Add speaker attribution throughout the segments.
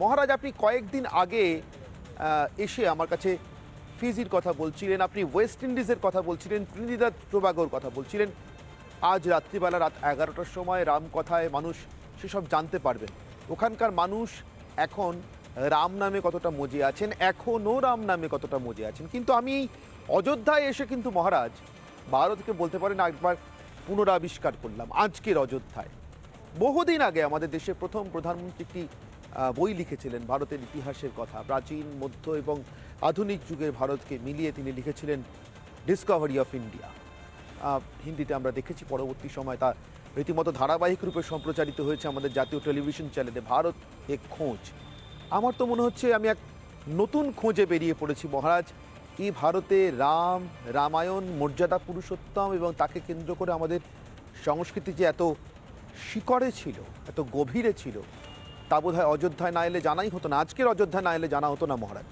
Speaker 1: মহারাজ, আপনি কয়েকদিন আগে এসে আমার কাছে ফিজির কথা বলছিলেন, আপনি ওয়েস্ট ইন্ডিজের কথা বলছিলেন, ত্রিনিদাদ টোবাগোর কথা বলছিলেন। আজ রাত্রিবেলা রাত এগারোটার সময় রাম কথায় মানুষ সেসব জানতে পারবেন। ওখানকার মানুষ এখন রাম নামে কতটা মজে আছেন এখনও রাম নামে কতটা মজে আছেন। কিন্তু আমি অযোধ্যায় এসে কিন্তু মহারাজ, ভারতকে বলতে পারেন, একবার পুনরাবিষ্কার করলাম, আজকের অযোধ্যায়। বহুদিন আগে আমাদের দেশের প্রথম প্রধানমন্ত্রী একটি বই লিখেছিলেন, ভারতের ইতিহাসের কথা, প্রাচীন, মধ্য এবং আধুনিক যুগের ভারতকে মিলিয়ে তিনি লিখেছিলেন ডিসকভারি অফ ইন্ডিয়া হিন্দিতে আমরা দেখেছি পরবর্তী সময় তা রীতিমতো ধারাবাহিক রূপে সম্প্রচারিত হয়েছে আমাদের জাতীয় টেলিভিশন চ্যানেলে, ভারত এক খোঁজ। আমার তো মনে হচ্ছে আমি এক নতুন খোঁজে বেরিয়ে পড়েছি, মহারাজ। এই ভারতে রাম, রামায়ণ, মর্যাদা পুরুষোত্তম এবং তাকে কেন্দ্র করে আমাদের সংস্কৃতি যে এত শিকড়ে ছিল, এত গভীরে ছিল তা বোধ হয় অযোধ্যায় না এলে জানাই হতো না। আজকের অযোধ্যায় না এলে জানা হতো না মহারাজ।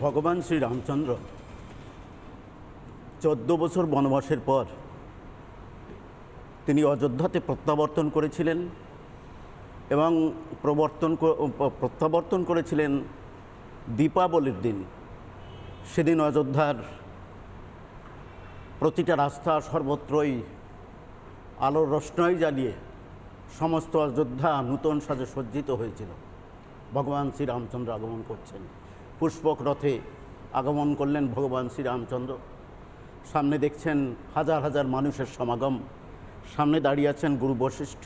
Speaker 2: ভগবান শ্রী রামচন্দ্র চোদ্দ বছর বনবাসের পর তিনি অযোধ্যাতে প্রত্যাবর্তন করেছিলেন এবং প্রবর্তন প্রত্যাবর্তন করেছিলেন দীপাবলির দিন। সেদিন অযোধ্যার প্রতিটা রাস্তা সর্বত্রই আলোর রোশনাই জ্বালিয়ে সমস্ত অযোধ্যা নূতন সাজে সজ্জিত হয়েছিল। ভগবান শ্রীরামচন্দ্র আগমন করছেন। পুষ্পক রথে আগমন করলেন ভগবান শ্রীরামচন্দ্র। সামনে দেখছেন হাজার হাজার মানুষের সমাগম। সামনে দাঁড়িয়ে আছেন গুরু বশিষ্ঠ।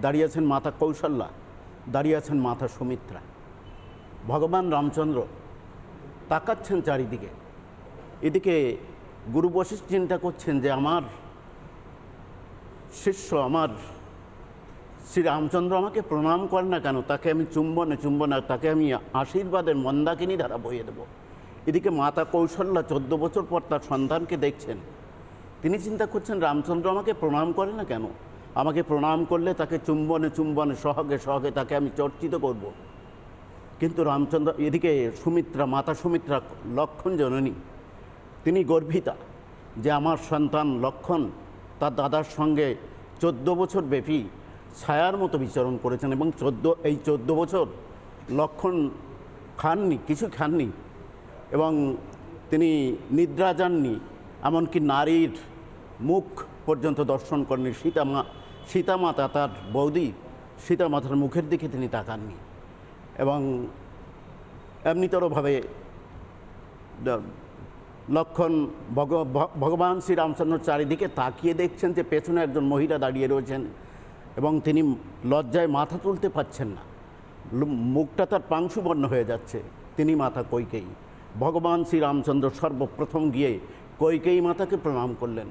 Speaker 2: দাঁড়িয়ে আছেন মাতা কৌশল্যা। দাঁড়িয়ে আছেন মাতা সুমিত্রা। ভগবান রামচন্দ্র তাকাচ্ছেন চারিদিকে। এদিকে গুরু বশিষ্ঠ চিন্তা করছেন যে আমার শিষ্য, আমার শ্রী রামচন্দ্র আমাকে প্রণাম করে না কেন? তাকে আমি চুম্বনে চুম্বনে, তাকে আমি আশীর্বাদের মন্দাকিনী দ্বারা বইয়ে দেব। এদিকে মাতা কৌশল্যা চোদ্দ বছর পর তার সন্তানকে দেখছেন। তিনি চিন্তা করছেন, রামচন্দ্র আমাকে প্রণাম করে না কেন? আমাকে প্রণাম করলে তাকে চুম্বনে চুম্বনে, সহগে সহগে তাকে আমি চর্চিত করব। কিন্তু রামচন্দ্র, এদিকে সুমিত্রা, মাতা সুমিত্রা লক্ষণ জননী তিনি গর্বিতা যে আমার সন্তান লক্ষণ তার দাদার সঙ্গে চোদ্দ বছর ব্যাপী ছায়ার মতো বিচরণ করেছেন এবং চোদ্দ, এই চোদ্দ বছর লক্ষণ খাননি, কিছু খাননি এবং তিনি নিদ্রা যাননি, এমনকি নারীর মুখ পর্যন্ত দর্শন করেননি। সীতামা, সীতামাতা তার বৌদি, সীতামাতার মুখের দিকে তিনি তাকাননি এবং এমনিতরভাবে লক্ষণ ভগবান শ্রীরামচন্দ্র চারিদিকে তাকিয়ে দেখছেন যে পেছনে একজন মহিলা দাঁড়িয়ে রয়েছেন এবং তিনি লজ্জায় মাথা তুলতে পারছেন না। মুখটা তার পাংশুবর্ণ হয়ে যাচ্ছে। তিনি মাতা কৈকেয়ী। ভগবান শ্রীরামচন্দ্র সর্বপ্রথম গিয়ে কৈকেয়ী মাতাকে প্রণাম করলেন।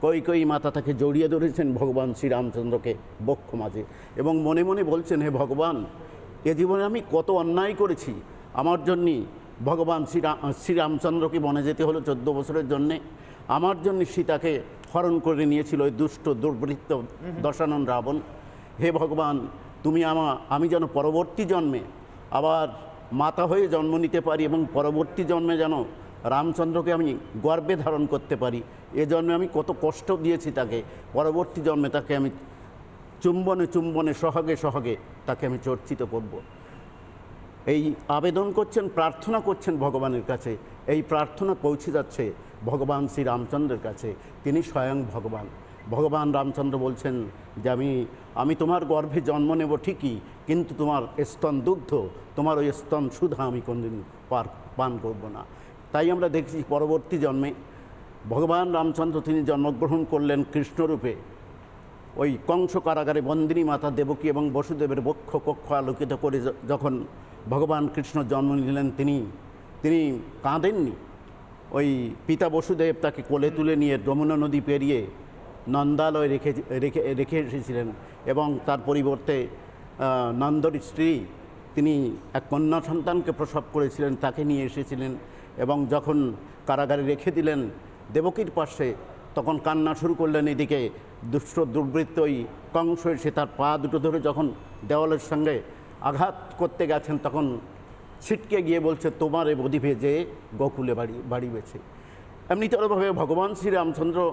Speaker 2: কৈকেয়ী মাতা তাকে জড়িয়ে ধরেছেন ভগবান শ্রীরামচন্দ্রকে বক্ষ মাঝে এবং মনে মনে বলছেন, হে ভগবান, এ জীবনে আমি কত অন্যায় করেছি। আমার জন্যই ভগবান শ্রীরাম শ্রীরামচন্দ্রকে বনে যেতে হলো চোদ্দ বছরের জন্যে? আমার জন্য সীতাকে হরণ করে নিয়েছিল ওই দুষ্ট, দুর্বৃত্ত দশানন রাবণ। হে ভগবান, তুমি আমা, আমি যেন পরবর্তী জন্মে আবার মাতা হয়ে জন্ম নিতে পারি এবং পরবর্তী জন্মে যেন রামচন্দ্রকে আমি গর্বে ধারণ করতে পারি। এ জন্মে আমি কত কষ্ট দিয়েছি তাকে। পরবর্তী জন্মে তাকে আমি চুম্বনে চুম্বনে সহগে সহগে তাকে আমি চর্চিত করব। এই আবেদন করছেন, প্রার্থনা করছেন ভগবানের কাছে। এই প্রার্থনা পৌঁছে যাচ্ছে ভগবান শ্রী রামচন্দ্রের কাছে। তিনি স্বয়ং ভগবান। ভগবান রামচন্দ্র বলছেন যে, আমি আমি তোমার গর্ভে জন্ম নেব ঠিকই, কিন্তু তোমার স্তন দুগ্ধ, তোমার ওই স্তন সুধা আমি কোনদিন পার, পান করব না। তাই আমরা দেখছি পরবর্তী জন্মে ভগবান রামচন্দ্র তিনি জন্মগ্রহণ করলেন কৃষ্ণরূপে। ওই কংস কারাগারে বন্দিনী মাতা দেবকী এবং বসুদেবের বক্ষ কক্ষ আলোকিত করে যখন ভগবান কৃষ্ণ জন্ম নিলেন তিনি তিনি কাঁদেননি। ওই পিতা বসুদেব তাকে কোলে তুলে নিয়ে যমুনা নদী পেরিয়ে নন্দালয় রেখে রেখে রেখে এসেছিলেন এবং তার পরিবর্তে নন্দর স্ত্রী তিনি এক কন্যা সন্তানকে প্রসব করেছিলেন, তাকে নিয়ে এসেছিলেন এবং যখন কারাগারে রেখে দিলেন দেবকীর পাশে, তখন কান্না শুরু করলেন এদিকে দুষ্ট দুর্বৃত্ত ওই কংস এসে তার পা দুটো ধরে যখন দেওয়ালের সঙ্গে আঘাত করতে গেছেন, তখন ছিটকে গিয়ে বলছে, তোমার এ বদিভে ভেজে গোকুলে বাড়ি বাড়ি বেছে। এমনিতরভাবে ভগবান শ্রীরামচন্দ্র,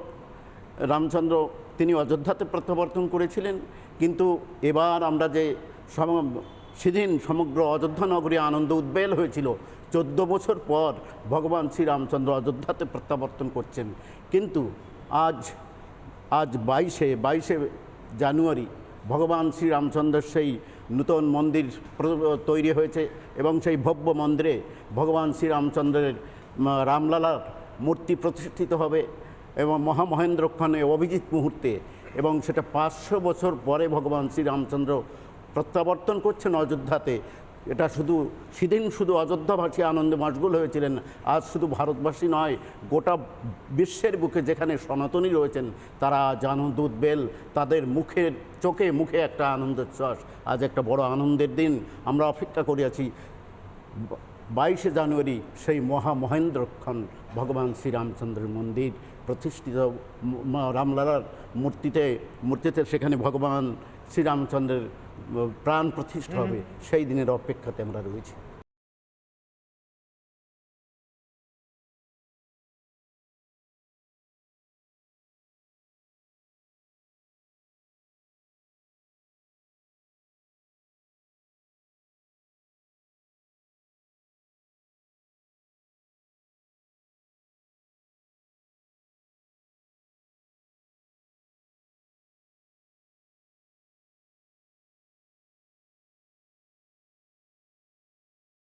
Speaker 2: রামচন্দ্র, তিনি অযোধ্যাতে প্রত্যাবর্তন করেছিলেন, কিন্তু এবার আমরা যে সম- সেদিন সমগ্র অযোধ্যা নগরী আনন্দ উদ্বেল হয়েছিল, চোদ্দ বছর পর ভগবান শ্রীরামচন্দ্র অযোধ্যাতে প্রত্যাবর্তন করছেন। কিন্তু আজ আজ বাইশে বাইশে জানুয়ারি ভগবান শ্রীরামচন্দ্রের সেই নূতন মন্দির তৈরি হয়েছে এবং সেই ভব্য মন্দিরে ভগবান শ্রীরামচন্দ্রের রামলালার মূর্তি প্রতিষ্ঠিত হবে এবং মহামহেন্দ্রক্ষণে অভিজিৎ মুহূর্তে এবং সেটা পাঁচশো বছর পরে ভগবান শ্রীরামচন্দ্র প্রত্যাবর্তন করছেন অযোধ্যাতে। এটা শুধু সেদিন শুধু অযোধ্যাবাসী আনন্দে মশগুল হয়েছিলেন, আজ শুধু ভারতবাসী নয়, গোটা বিশ্বের বুকে যেখানে সনাতনী রয়েছেন, তারা আজ আনন্দ উদ্বেল তাদের মুখের চোখে মুখে একটা আনন্দোচ্ছ্বাস আজ একটা বড় আনন্দের দিন, আমরা অপেক্ষা করিয়াছি বাইশে জানুয়ারি সেই মহা মহেন্দ্রক্ষণ, ভগবান শ্রীরামচন্দ্রের মন্দির প্রতিষ্ঠিত রামলালার মূর্তিতে মূর্তিতে সেখানে ভগবান শ্রীরামচন্দ্রের প্রাণ প্রতিষ্ঠা হবে সেই দিনের অপেক্ষাতে আমরা রয়েছি।